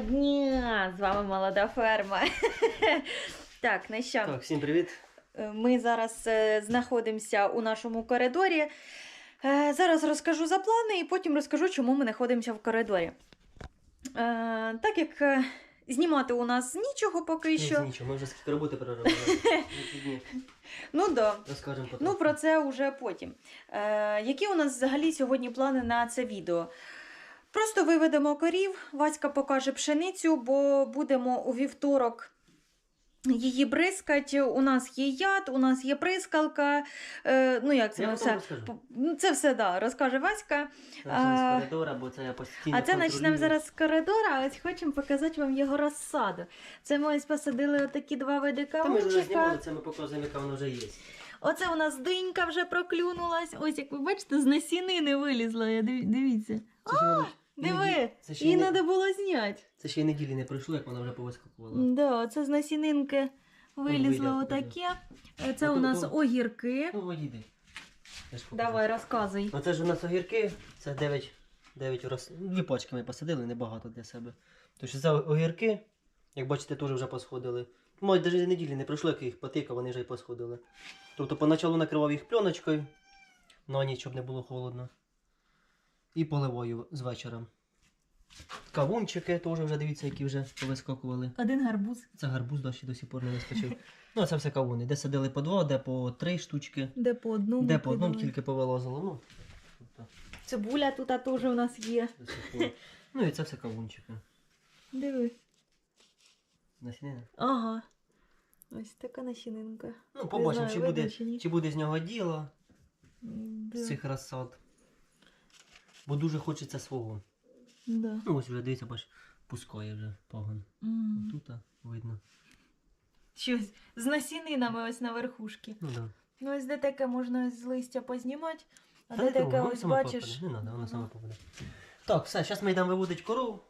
дня! З вами молода ферма. Так, ну що, Так, всім привіт. е, ми зараз е, знаходимося у нашому коридорі. Е, Зараз розкажу за плани і потім розкажу, чому ми знаходимося в коридорі. Так як знімати у нас нічого поки Ні, що. Нічого, ми вже скільки роботи переробили. Ну да. Розкажемо потім. Ну, про це вже потім. Які у нас взагалі сьогодні плани на це відео? Просто виведемо корів, Васька покаже пшеницю, бо будемо у вівторок її бризкати. У нас є яд, у нас є прискалка. Е, ну, як це Я все. розкажу. Ну, Це все да, розкаже Васька. А- з коридора, бо це я постійно А це почнемо зараз з коридора, а ось хочемо показати вам його розсаду. Це ми ось посадили отакі два види Та ми вже кавунчика. це ми показуємо, яка вона вже є. Оце у нас динька вже проклюнулась. Ось як ви бачите, з насінини вилізла. Я Дивіться. Це мабуть, Диви, це ще, й її не... треба було зняти. це ще й неділі не пройшло, як вона вже повискакувала. Да, це з насінинки вилізло отаке. Е, Це Ну, у то- нас то- огірки. Ну, покажу. Давай, розказуй. Оце ж у нас огірки, це 9, 9 роз... Дві пачки ми посадили, небагато для себе. Тож це огірки, як бачите, теж вже посходили. Може, навіть неділі не пройшло, як я їх потикав, вони вже й посходили. Тобто поначалу накривав їх пленочкою, на ніч, щоб не було холодно. І поливаю з вечора. Кавунчики теж вже дивіться, які вже повискакували. Один гарбуз. Це гарбуз досі до сих пор не вискочив. Ну, це все кавуни. Де садили по два, де по три штучки, Де по одному. де по одному тільки повилазило. Ну, тобто, Цибуля тут теж у нас є. до сих пор. Ну і це все кавунчики. Диви. Насінина. Ага. Ось така насінинка. Ну, побачимо, чи буде, чи чи буде з нього діло, Да. з цих розсад. Бо дуже хочеться свого. Да. Ну, ось вже дивіться, бач, пускає вже погон. М. Тут видно. Щось з насінинами ось на верхушки. Ну да. Ну, ось де таке можна з листя познімати, а Та де таке воно ось бачиш. попаде. Не треба, воно саме попаде. Так, все, зараз ми йдемо виводити корову.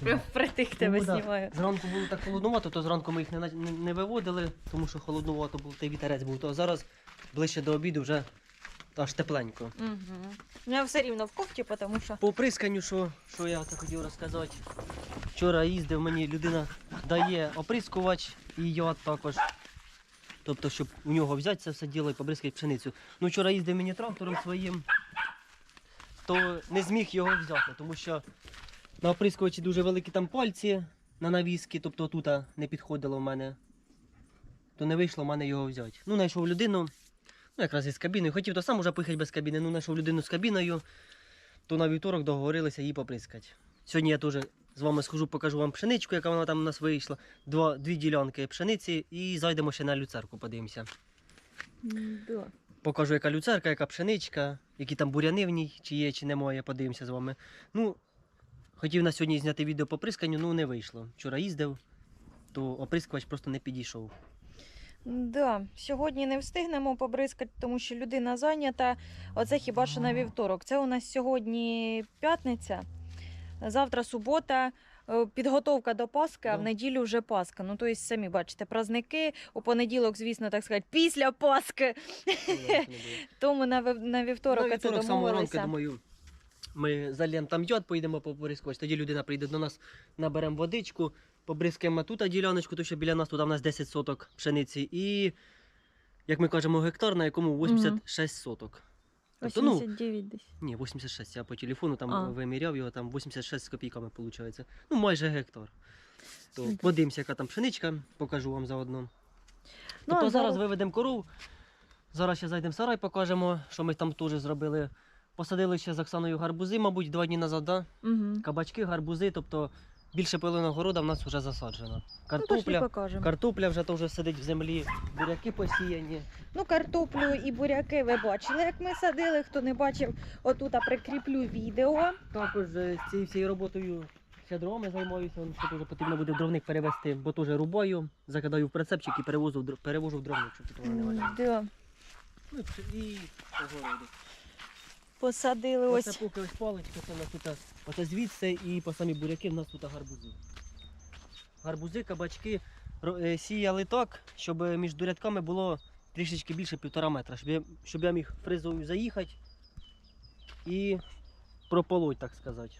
Прям впритик тебе Ну, да. знімаю. Зранку було так холоднувато, то зранку ми їх не, не, не виводили, тому що холоднувато був, та й вітерець був. То зараз ближче до обіду вже аж тепленько. Угу. Я все рівно в кофті, тому що. По оприсканню, що, що я так хотів розказати. Вчора їздив, мені людина дає оприскувач і йод також. Тобто, щоб у нього взяти це все діло і побризкати пшеницю. Ну, вчора їздив мені трактором своїм, то не зміг його взяти, тому що на оприскувачі дуже великі там пальці на навіски, тобто тут не підходило в мене. То не вийшло в мене його взяти. Ну, знайшов людину, ну якраз із кабіною. Хотів то сам уже поїхати без кабіни, ну знайшов людину з кабіною то на вівторок договорилися її поприскати. Сьогодні я теж з вами схожу, покажу вам пшеничку, яка вона там у нас вийшла. Два, дві ділянки пшениці і зайдемо ще на люцерку, подивимося. Да. Покажу, яка люцерка, яка пшеничка, які там буряни в ній, чи є, чи немає, подивимося з вами. Ну, хотів на сьогодні зняти відео по присканню, ну не вийшло. Вчора їздив, то оприскувач просто не підійшов. Да. Сьогодні не встигнемо побризкати, тому що людина зайнята. Оце хіба що на вівторок. Це у нас сьогодні п'ятниця, завтра субота. е, Підготовка до Пасхи, а в неділю вже Пасха. Ну, тобто, самі бачите, праздники. У понеділок, звісно, так сказати, після Пасхи. Тому на, на вівторок оце вівторок самого ранку, думаю, ми зальємо там йод, поїдемо поприскувати. Тоді людина прийде до нас, наберемо водичку, побризкаємо тут діляночку, то що біля нас тут у нас 10 соток пшениці. І, як ми кажемо, гектар, на якому 86 соток. Тобто, ну, 89 десь. ні, 86, я по телефону там А. виміряв його, там 86 з копійками виходить. Ну, майже гектар. То Мгм. подивимося, яка там пшеничка, покажу вам заодно. Ну, Тобто а зараз зараз- виведемо коров. Зараз ще зайдемо в сарай, покажемо, що ми там теж зробили. Посадили ще з Оксаною гарбузи, мабуть, два дні назад, да? Угу. кабачки, гарбузи, тобто більше половина города в нас вже засаджена. Ну, Картопля, покажемо. картопля вже теж сидить в землі, буряки посіяні. Ну, картоплю і буряки ви бачили, як ми садили. Хто не бачив, отут прикріплю відео. Також е, з цією всією роботою ще дровами займаюся, он ще теж потрібно буде дровник перевезти, бо теж рубаю, закидаю в прицепчик і перевозу, в др- перевожу в дровник, щоб тут воно не валялося. Да. Ну і і огороди. Посадили Оце ось. поки ось паличка, це у нас тут оце звідси і по самі буряки в нас тут гарбузи. Гарбузи, кабачки е, сіяли так, щоб між рядками було трішечки більше півтора метра, щоб я, щоб я міг фризою заїхати і прополоть, так сказати.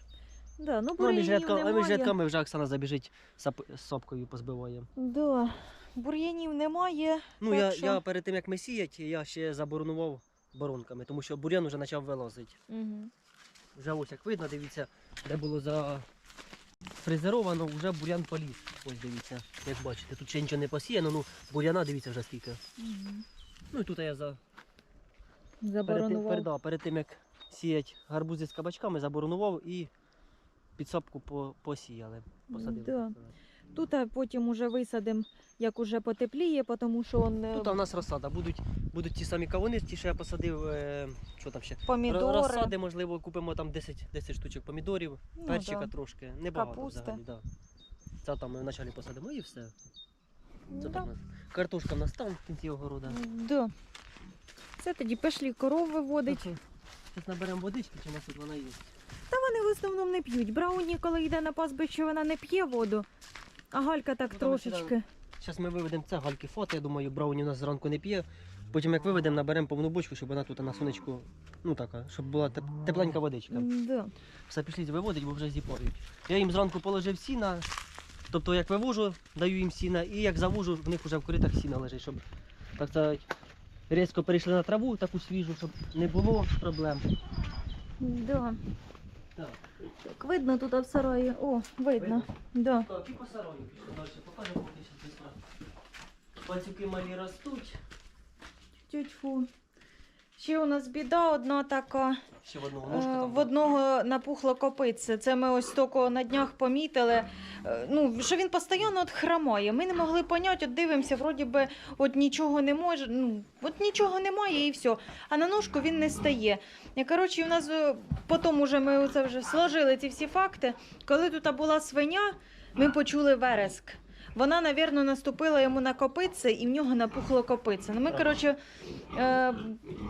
Да, ну, Ну, між рядками, а між рядками вже Оксана забіжить сап- сопкою позбиває. Да. Бур'янів немає. Ну, Так я, що? я перед тим як ми сіять, я ще заборонував боронками, тому що бур'ян вже почав вилазити. Угу. Вже ось як видно, дивіться, де було за фрезеровано, вже бур'ян поліз. Ось дивіться, як бачите, тут ще нічого не посіяно, ну бур'яна дивіться вже скільки. Ну і тут я за перед тим, перед, да, перед тим як сіять гарбузи з кабачками, заборонував і підсапку по, посіяли. Посадили. Да. Тут потім уже висадимо, як уже потепліє, тому що он, е, Тут у нас розсада. Будуть, будуть ті самі кавуни, ті, що я посадив, е, що там ще? Помідори. Розсади, можливо, купимо там 10, 10 штучок помідорів, Ну, перчика да. трошки, небагато Капуста. взагалі. Да. Це там ми вначалі посадимо і все. Це Да. так. Картошка в нас там в кінці огорода. Да. Це тоді пішли коров виводить. Зараз наберемо водички, чи у нас тут вона є. Та вони в основному не п'ють. Брауні, коли йде на пастбище, вона не п'є воду. А Галька так Ну, трошечки. Зараз ми виведемо це гальки фото, я думаю, Брауні у нас зранку не п'є. Потім як виведемо, наберемо повну бочку, щоб вона тут на сонечку, ну така, щоб була тепленька водичка. Да. Все пішліть виводить, бо вже зіпають. Я їм зранку положив сіна, тобто як вивожу, даю їм сіна, і як завожу, в них вже в коритах сіна лежить, щоб так сказати, різко перейшли на траву, таку свіжу, щоб не було проблем. Да. Так. Так, видно тут в сараї. О, видно. Да. Так, і по сарою пішли далі, покажемо поки що. Пацюки малі ростуть. Тютьфу. Ще у нас біда одна така. Ще в одного Е, ножка там. В одного напухло копитце. Це ми ось тільки на днях помітили. Е, Ну, що він постійно от хромає. Ми не могли поняти, от дивимося, вроді би, от нічого не може, ну, от нічого немає і все. А на ножку він не стає. І, коротше, у нас е, потім уже ми це вже сложили ці всі факти. Коли тут була свиня, ми почули вереск. Вона, мабуть, наступила йому на копице, і в нього напухло копице. Ну, ми, коротше, е,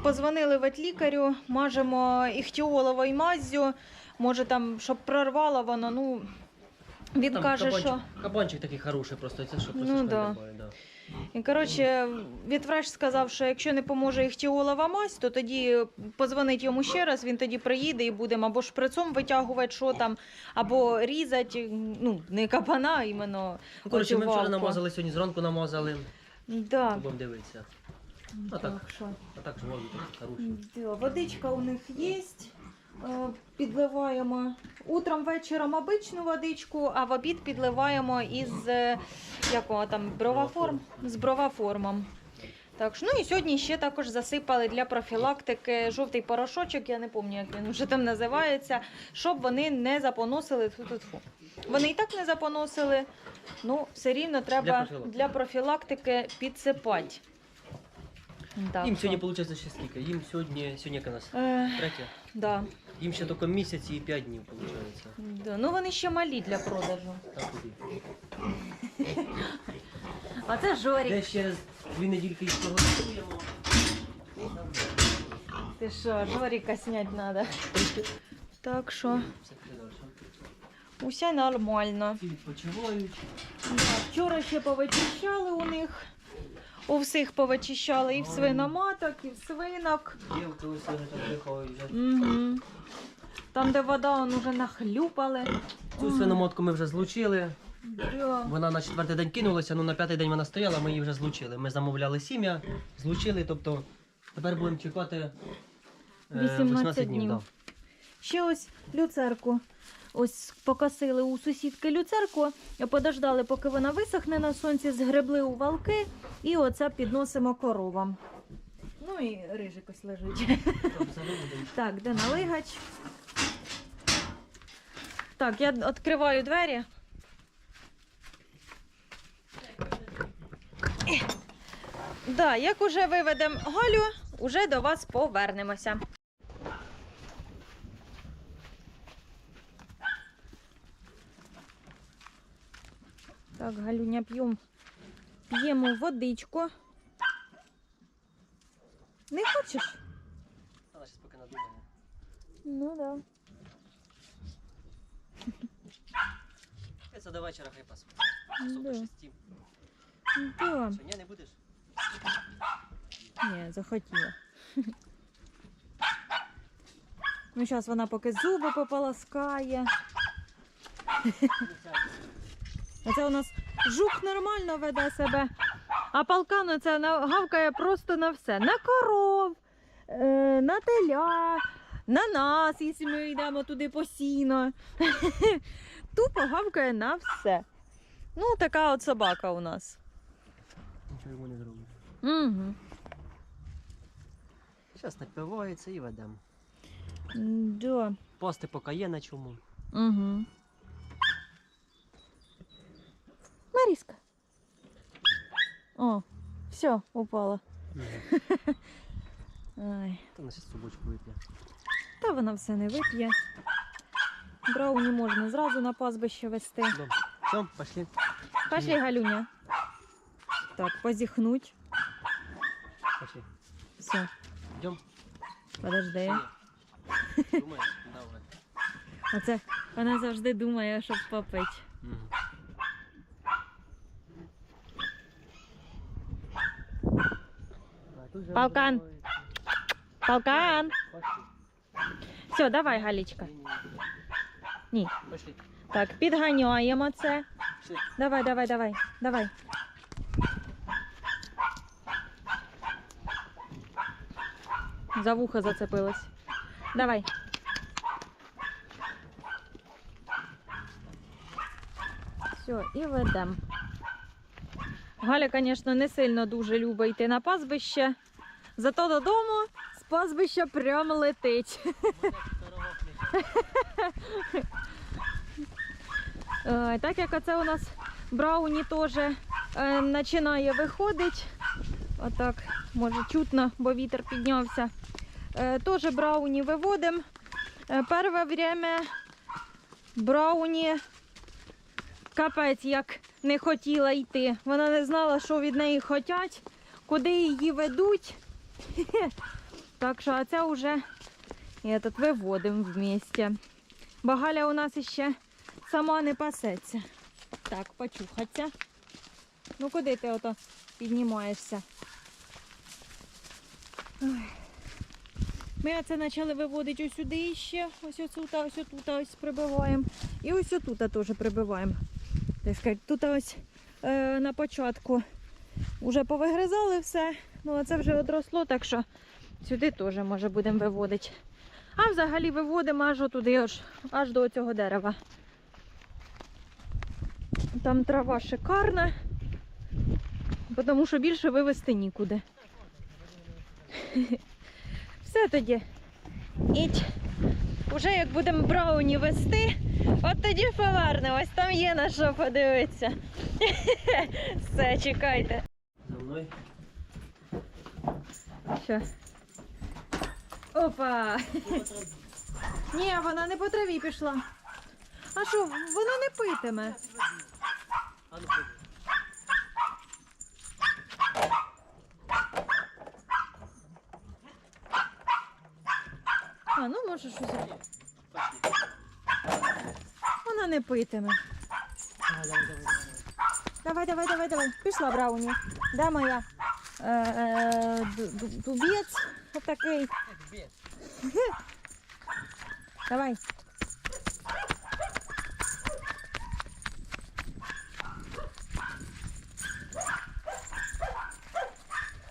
позвонили ветлікарю, мажемо іхтіоловою маззю, може там, щоб прорвало воно, ну. Він Там каже, кабанчик, що. Кабанчик такий хороший, просто це що просто Ну, да. немає, да. І, коротше, відврач сказав, що якщо не поможе іхтіолова мазь, то тоді позвонить йому ще раз, він тоді приїде і будемо або шприцом витягувати, що там, або різати, ну, не кабана, а іменно. Ну, коротше, ми вчора намазали, сьогодні зранку намазали. Да. Будемо дивитися. А так. Так що. А так воду так. Да, водичка у них є. Е, Підливаємо утром вечором обичну водичку, а в обід підливаємо із е, якого там броваформ з броваформом. Так ну і сьогодні ще також засипали для профілактики жовтий порошочок, я не пам'ятаю, як він вже там називається, щоб вони не запоносили тфу-тфу-тфу. Вони і так не запоносили, ну все рівно треба профілактики. для профілактики підсипати. Так, Їм сьогодні виходить ще скільки? Їм сьогодні, сьогодні яка нас? Е, Третя. да. Їм ще тільки місяць і п'ять днів виходить. Да, ну вони ще малі для продажу. Так. А це Жорік. Десь через дві недільки їх прогодуємо. Ти що, Жоріка зняти треба. Так що, Все піде далі. усе нормально. Всі відпочивають. Да, вчора ще повичищали у них. У всіх повичищали і в свиноматок, і в свинок. Там вже. Угу. Там, де вода, он уже нахлюпали. Цю свиноматку ми вже злучили. Да. Вона на четвертий день кинулася, ну на п'ятий день вона стояла, ми її вже злучили. Ми замовляли сім'я, злучили, тобто тепер будемо чекати е, 18 днів. да. Ще ось люцерку. Ось покосили у сусідки люцерку, подождали, поки вона висохне на сонці, згребли у валки і оце підносимо коровам. Ну і рижик ось лежить. Так, де налигач? Так, я відкриваю двері. Да, як уже виведемо Галю, уже до вас повернемося. Так, Галюня, п'ємо п'ємо водичку. Не хочеш? Вона зараз поки надумає. Ну да. Це до вечора хай. Часов до шести. Да. Що, ні, не будеш? Ні, захотіла. Ну, зараз вона поки зуби пополоскає. Оце у нас жук нормально веде себе. А палкан оце гавкає просто на все. На коров, е, на теля, на нас, якщо ми йдемо туди постійно. Тупо гавкає на все. Ну, така от собака у нас. Нічого йому не зробиш. Угу. Зараз напивається і ведемо. Да. Пасти поки є на чому. Угу. Маріска. О, все, упала. Ай. Та на собачку вип'є. Та вона все не вип'є. Брауні можна зразу на пастбище вести. Добре. Все, пошли. Пошли, Галюня. Так, позіхнуть. Пошли. Все, Йдем. подожди. Думаєш? Давай. Оце вона завжди думає, щоб попити. Полкан. Полкан. Все, давай. Ні-ні-ні. Пошли. Так, підганяємо це. Давай, давай, давай, давай. За вухо зацепилась. Давай. Все, і ведем. Галя, звісно, не сильно дуже любить йти на пастбище. Зато додому з пастбища прямо летить. Так як оце у нас Брауні теж е, починає виходити. Отак, може чутно, бо вітер піднявся. Е, Теж Брауні виводимо. Е, Перше время Брауні капець як не хотіла йти. Вона не знала, що від неї хочуть, куди її ведуть. Так що а це вже этот, виводимо вместе. Бо Галя у нас іще сама не пасеться. Так, почухаться. Ну куди ти ото піднімаєшся? Ми оце почали виводити ось сюди ще. Ось отут, ось отут ось прибиваємо. І ось отут теж прибиваємо. Тут ось е, на початку вже повигризали все. Ну а це вже одросло, так що сюди теж може будемо виводити. А взагалі виводимо аж туди, аж, аж до цього дерева. Там трава шикарна, тому що більше вивезти нікуди. Все тоді. Ідь. Уже як будемо брауні вести, от тоді повернемось. Там є на що подивитися. Все, чекайте. За мною. Що? Опа! Ні, вона не по траві пішла. А що, вона не питиме. А ну, може щось. Вона не питиме. давай. Давай, давай, давай, давай. Пішла Брауні. Де моя? Е, е, ду- ду- Дубець отакий. Як бєс. Давай.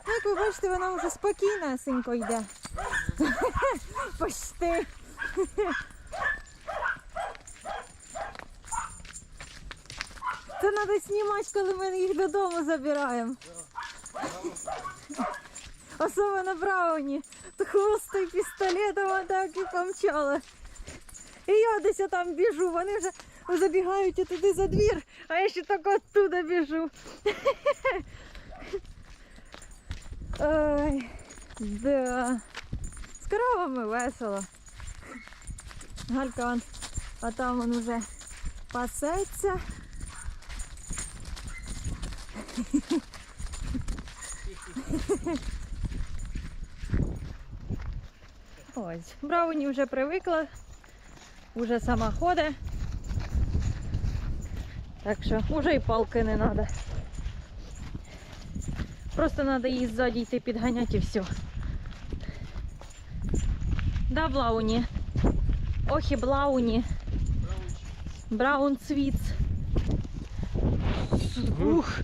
Ну, Як ви бачите, вона вже спокійнесенько йде. Почти. треба знімати, коли ми їх додому забираємо. Особливо Брауні. То хвостою пістолетом отак і помчала. І я десь там біжу, вони вже забігають туди за двір, а я ще так оттуда біжу. Ой, да. З коровами весело. Галька а там він уже пасеться. Ось, Брауні вже привикла, вже сама ходить. Так що вже і палки не треба. Просто треба її ззаді йти підганяти і все. Да, Блауні? Ох і блауні. Браун цвіц. Ух.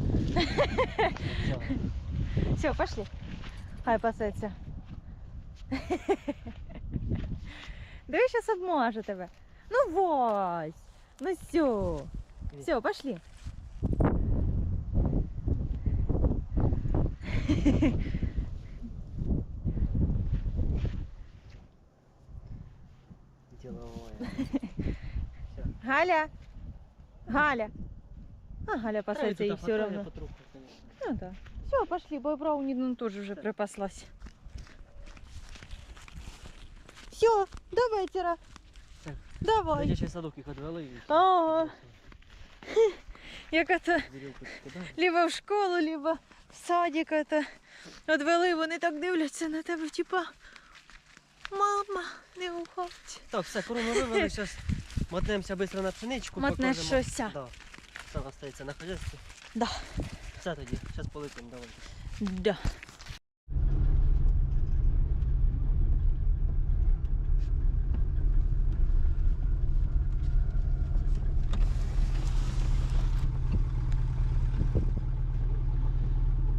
Все, пошли. Хай пасеться. Диви, зараз обмаже тебе. Ну Вась. Ну все. Все, пошли. Діловое. Галя. Галя. А, Галя пасеться и все равно. Ну да. Все, пошли, бо Брауни ну, тоже уже припаслась. Все, до вечера. Так. Давай. Дитячий садок їх відвели. і Ага. Як вірьовку либо в школу, либо в садик это одвели, вони так дивляться на тебе, типа. Мама, не уходь. Так, все, корону вивели, зараз мотнемося швидко на пшеничку. Мотнеш покажемо. щося. Да. Все остається на хазяйстві. Да. Все тоді, зараз полетимо, давайте. Да.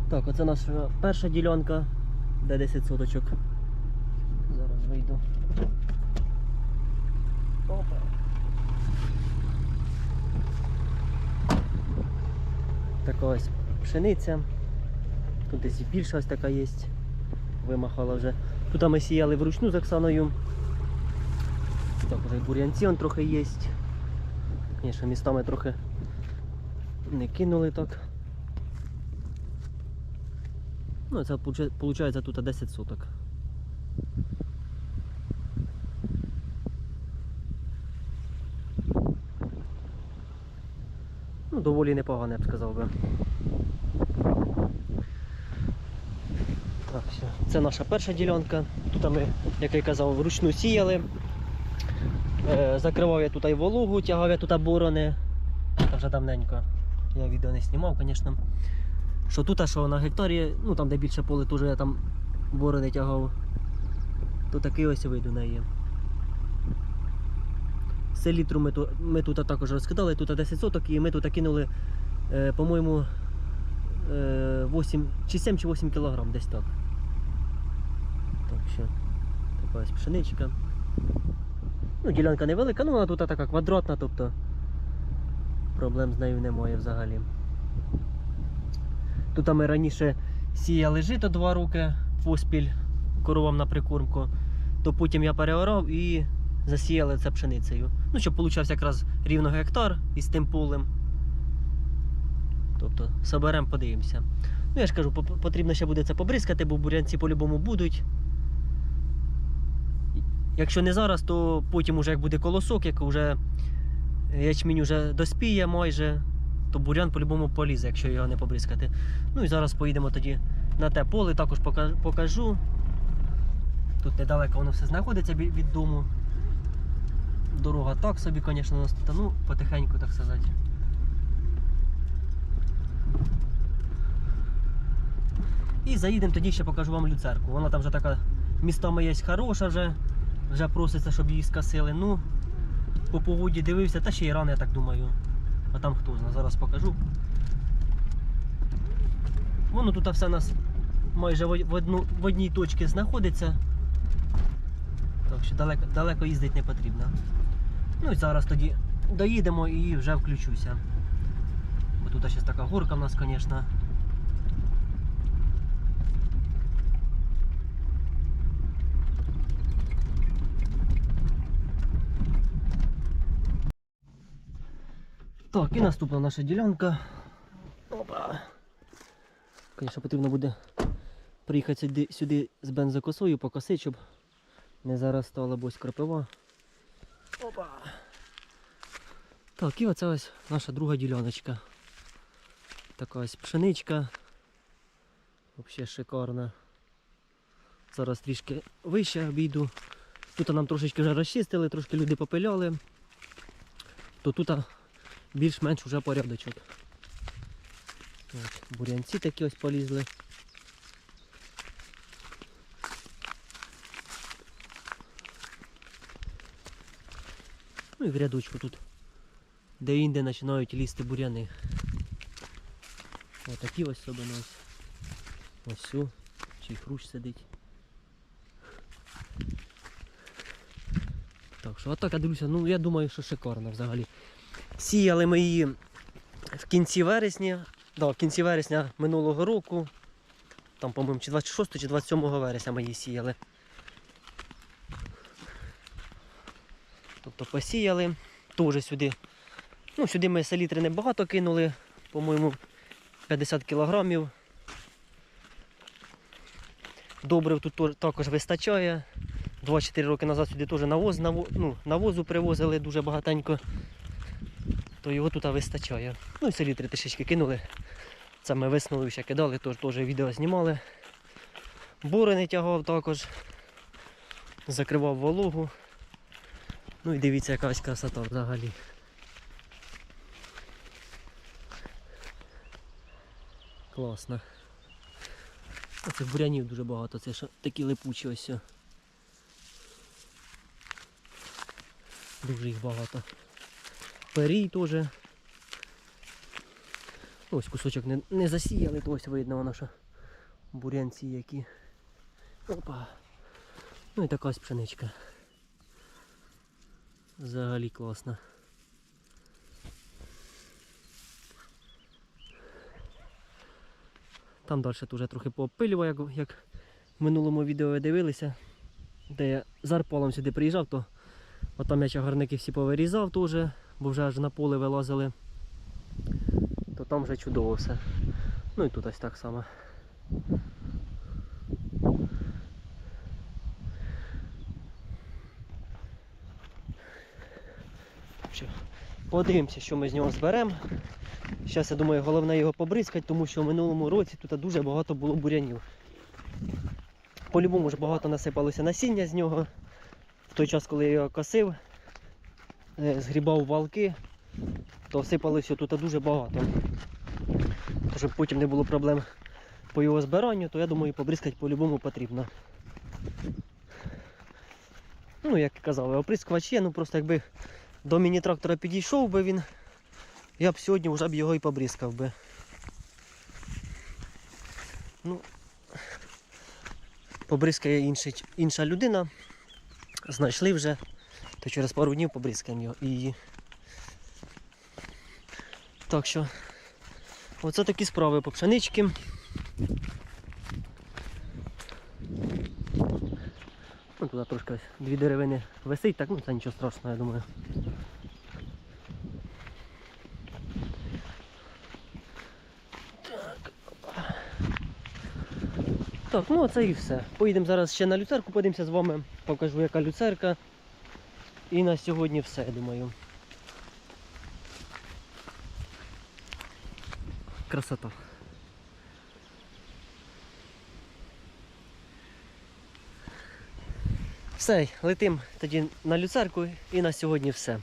Так, оце наша перша ділянка, де 10 соточок. Зараз вийду. Опа. Така ось пшениця. Тут десь і більша ось така є. Вимахала вже. Тут ми сіяли вручну з Оксаною. Так, вже бур'янці он трохи є. Звісно, містами трохи не кинули так. Ну, це виходить тут 10 соток. Доволі непогано, я б сказав би. Так, все. Це наша перша ділянка. Тут ми, як я казав, вручну сіяли. Е, закривав я тут і вологу, тягав я тут борони. Це вже давненько. Я відео не знімав, звісно. Що тут, а що на гектарі, ну там де більше поле, теж я там борони тягав. То такий ось вид у неї. Селітру ми, ту- ми тут також розкидали, тут 10 соток і ми тут кинули, е, по-моєму, е, 8, чи 7 чи 8 кілограм десь так. Так що, така ось пшеничка. Ну, ділянка невелика, ну вона тут така квадратна, тобто проблем з нею немає взагалі. Тут ми раніше сіяли жито два роки поспіль коровам на прикормку, то потім я переорав і засіяли це пшеницею. Ну, щоб получався якраз рівно гектар із тим полем. Тобто, соберемо, подивимося. Ну, я ж кажу, потрібно ще буде це побризкати, бо бурянці по-любому будуть. Якщо не зараз, то потім, уже як буде колосок, як вже ячмінь вже доспіє майже, то бурян по-любому полізе, якщо його не побризкати. Ну і зараз поїдемо тоді на те поле, також покажу. Тут недалеко воно все знаходиться від дому. Дорога так собі, звісно, у нас тут, ну, потихеньку, так сказати. І заїдемо тоді ще покажу вам люцерку. Вона там вже така містами є хороша вже. Вже проситься, щоб її скасили. Ну, по погоді дивився, та ще й рано, я так думаю. А там хто знає, зараз покажу. Воно тут все у нас майже в одну, в одній точці знаходиться. Так що далеко, далеко їздити не потрібно. Ну і зараз тоді доїдемо і вже включуся. Бо тут ще така горка в нас, звісно. Так, і наступна наша ділянка. Опа. Звісно, потрібно буде приїхати сюди, з бензокосою, покосити, щоб не заростала бось кропива. Опа. Так, і оце ось наша друга діляночка. Така ось пшеничка. Взагалі шикарна. Зараз трішки вище обійду. Тут нам трошечки вже розчистили, трошки люди попиляли. То тут більш-менш вже порядочок. Бурянці такі ось полізли. В рядочку тут. Де інде починають лізти буряни. Отакі ось особливо ось. Ось сю. Чи хрущ сидить. Так що, а так я дивлюся, ну я думаю, що шикарно взагалі. Сіяли ми її в кінці вересня. Да, в кінці вересня минулого року. Там, по-моєму, чи 26 чи 27 вересня ми її сіяли. Тобто посіяли. Теж сюди. Ну, сюди ми селітри небагато кинули, по-моєму, 50 кілограмів. Добрив тут також вистачає. 2-4 роки назад сюди теж навоз, наво- ну, навозу привозили дуже багатенько. То його тут вистачає. Ну і селітри трішечки кинули. Це ми весною ще кидали, тож теж відео знімали. Бури не тягав також. Закривав вологу. Ну і дивіться, яка ось красота взагалі. Класно. Оце бурянів дуже багато, це ж такі липучі ось. Дуже їх багато. Перій теж. Ось кусочок не, не засіяли, то ось видно воно, що бурянці які. Опа. Ну і така ось пшеничка. Взагалі класно. Там далі теж трохи поопилював, як, як в минулому відео ви дивилися, де я з сюди приїжджав, то отам я чагарники всі повирізав теж, бо вже аж на поле вилазили, то там вже чудово все. Ну і тут ось так само. Що, Подивимося, що ми з нього зберемо. Зараз, я думаю, головне його побризкати, тому що в минулому році тут дуже багато було бурянів. По-любому ж багато насипалося насіння з нього. В той час, коли я його косив, е, згрібав валки, то всипалося тут дуже багато. То, Щоб потім не було проблем по його збиранню, то я думаю, побризкати по-любому потрібно. Ну, як казав, оприскувач є, ну просто якби до міні-трактора підійшов би він, я б сьогодні вже б його і побризкав би. Ну, побризкає інший, інша людина. Знайшли вже, то через пару днів побризкаємо його. І... Так що, оце такі справи по пшенички. Ну, туди трошки дві деревини висить, так, ну це нічого страшного, я думаю. Так, ну це і все. Поїдемо зараз ще на люцерку, подивимося з вами, покажу яка люцерка. І на сьогодні все, я думаю. Красота. Все, летим тоді на люцерку і на сьогодні все.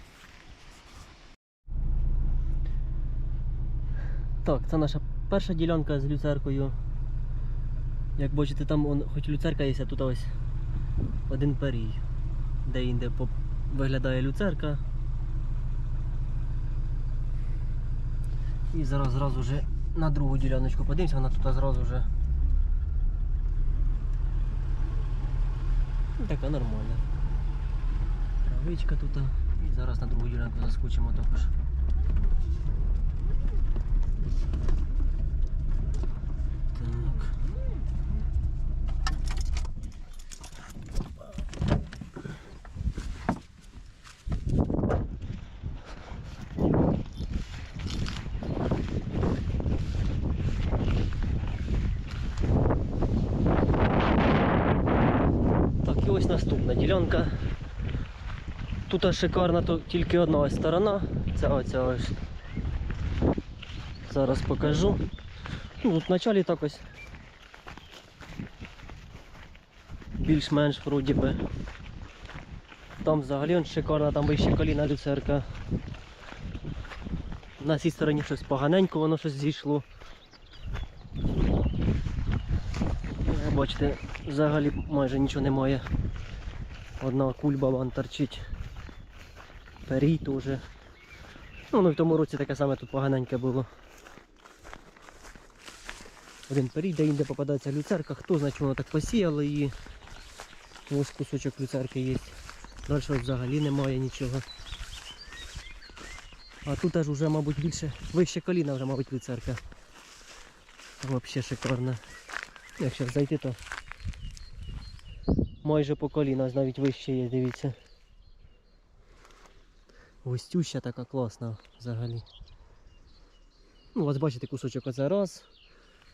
Так, це наша перша ділянка з люцеркою. Як бачите, там он, хоч люцерка є, а тут ось один перій. Де інде виглядає люцерка. І зараз зразу вже на другу діляночку подивимося, вона тут зразу вже така нормальна. Травичка тут. І зараз на другу ділянку заскочимо також. Так. Так, і ось наступна ділянка. Тут шикарна тільки одна сторона. Це оця ось. Зараз покажу. Ну, тут в началі так ось. Більш-менш вроді би. Там взагалі он шикарна, там вище коліна люцерка. На цій стороні щось поганенько, воно щось зійшло. Бачите, взагалі майже нічого немає. Одна кульба вон торчить. Перій теж. Ну, ну в тому році таке саме тут поганеньке було. Один перій, де інде попадається люцерка, хто знає, чому воно так посіяло її. Ось кусочок люцерки є. Далі взагалі немає нічого. А тут аж вже, мабуть, більше вище коліна вже, мабуть, люцерка. Взагалі шикарно. Якщо зайти, то майже по коліна, навіть вище є, дивіться. Густюща така класна взагалі. Ну, ось бачите кусочок оце раз.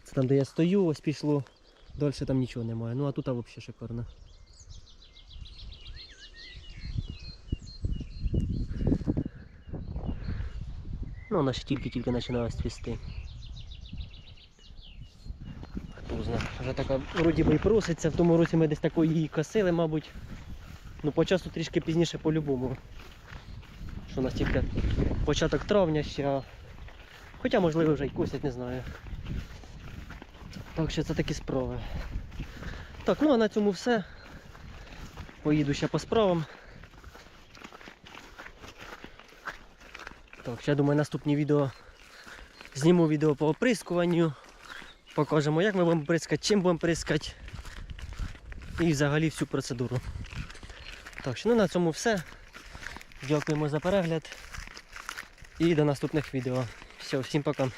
Це там, де я стою, ось пішло. Далі там нічого немає. Ну а тут взагалі шикарно. Ну, вона ще тільки-тільки починає цвісти. Хто знає. Вже така вроді би і проситься. В тому році ми десь такої її косили, мабуть. Ну по часу трішки пізніше по-любому. Що у нас тільки початок травня ще. а- Хоча можливо вже й косять, не знаю. Так що це такі справи. Так, ну а на цьому все. Поїду ще по справам. Так, ще думаю, наступні відео зніму відео по оприскуванню. Покажемо, як ми будемо прискати, чим будемо прискати. І взагалі всю процедуру. Так що ну на цьому все. Дякуємо за перегляд. І до наступних відео. Все, всім пока.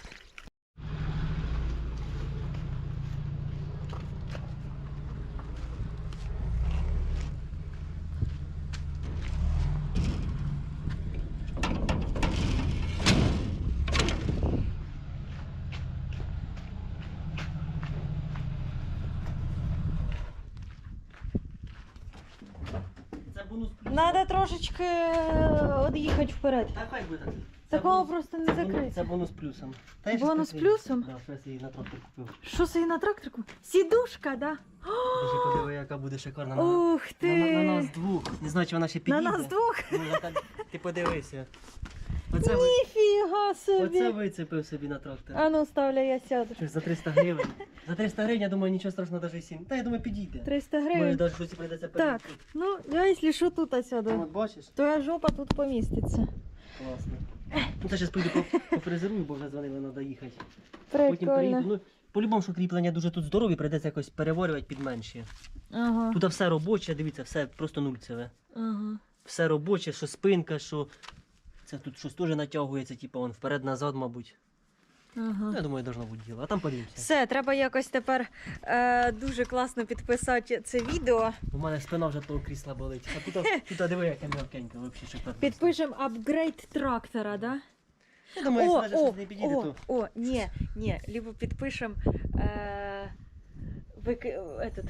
Це бонус плюс. Надо трошечки від'їхати вперед. Та хай буде так. Такого бонус- просто не закрити. Це бонус плюсом. Та Бонус щас плюсом? Да, щось її на трактор купив. Що це і на купив? Сідушка, да? Ти подиви, яка буде шикарна. На, ти! на, на, на нас двох. Не знаю, чи вона ще На нас двох? Ну, так, Ти подивися. Оце, ви, Ніфіга оце собі! вицепив собі на трактор. А ну ставлю, я сяду. Щось за 300 гривень. За 300 гривень, я думаю, нічого страшного навіть сім. Та я думаю, підійде. 300 Може, гривень. навіть щось прийдеться Так, перейти. ну я якщо що тут Ну, осяду. От бачиш? Твоя жопа тут поміститься. Класно. Ну, це зараз прийду по, пофрезерую, бо вже дзвонили, треба їхати. Потім приїду. Прикольно. Ну, по-любому, що кріплення дуже тут здорові, прийдеться якось переворювати під менші. Ага. Тут все робоче, дивіться, все просто нульцеве. Ага. Все робоче, що спинка, що. Це тут щось теж натягується, типу, он вперед-назад, мабуть. Ага. Я думаю, должно бути діло. А там подивимося. Все, треба якось тепер е, дуже класно підписати це відео. У мене спина вже того крісла болить. А тут, тут диви, яке м'якеньке, взагалі шикарно. Підпишемо апгрейд трактора, да? Я думаю, О, якщо навіть о, щось не підійде, о, то. о, ні, ні, либо підпишемо. Е, вики, этот,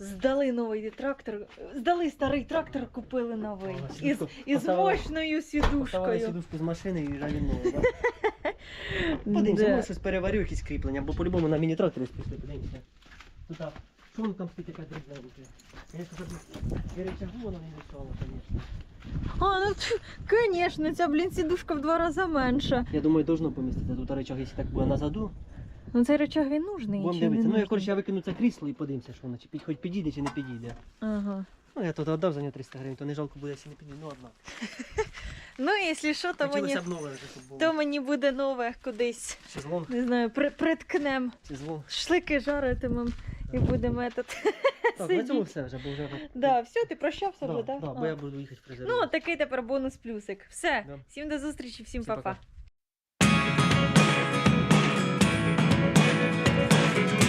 здали новий трактор, здали старий трактор, купили новий. Із, із поставили- мощною Поставили сідушкою. сідушку з машини і жалімо. Да? Подивимося, може щось переварю, якісь кріплення, бо по-любому на міні-тракторі спішли, подивимося. Тут що воно там стоїть така дрібненька? Я скажу, і речагу воно не мішало, звісно. А, ну конечно, ця, блін, сідушка в два рази менша. Я думаю, должно помістити тут речаг, якщо так буде назаду. Ну цей речаг він нужний. Будемо чи не. Ну, я, коротше, я викину це крісло і подивимося, що воно, чи під- хоч підійде, чи не підійде. Ага. Ну, я тут віддав за нього 300 гривень, то не жалко буде, якщо не підійде. Ну, одна. Ну, якщо що, то мені, Хотілося б нове вже, щоб було. то мені буде нове кудись. Шезлонг, Не знаю, при, приткнем. шезлонг. Шлики жаритимем і будемо этот. Так, на цьому Сидіть. все вже, бо вже... Да, все, ти прощався да, вже, так? да, бо я буду їхати в Ну, такий тепер бонус плюсик. Все, Да. всім до зустрічі, всім Всім па-па. пока. Thank you.